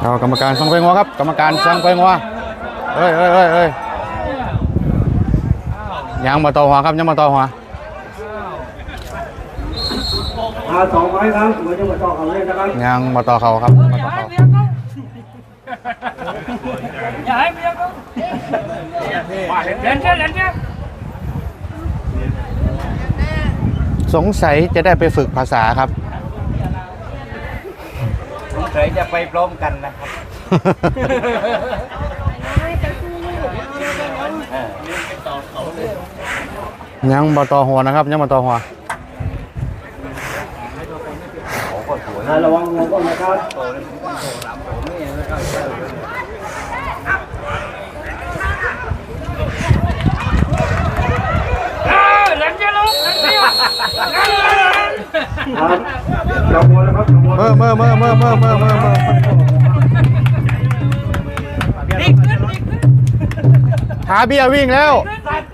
เอากรรมการสั่งไปงัวครับ กรรมการสั่งไปงัวเฮ้ยเฮ้ยเฮ้ยเฮ้ยยังมาต่อหัวครับยังมาต่อหัวอาสองไม้ครับเหมือนจะมาต่อเขาเลยนะครับยังมาต่อเขาครับมาต่อเขาอย่าให้เมียเขาเล่นเช่เล่นเช่สงสัยจะได้ไปฝึกภาษาครับ ไหนจะไปพร้อมกันนะครับเออยังบ่ต่อหัวนะครับ ยังบ่ต่อหัวนะระวังหัวก่อนมโต่อนะครับเออหลังจะลงหลังจะลง ครับจับหัวนะครับจับหัวเมื่อเมื่อเมื่อเมื่อเมื่อเมื่อเมื่อเมื่อดิ้งขึ้นดิ้งขึ้นหาเบียร์วิ่งแล้วสัตว์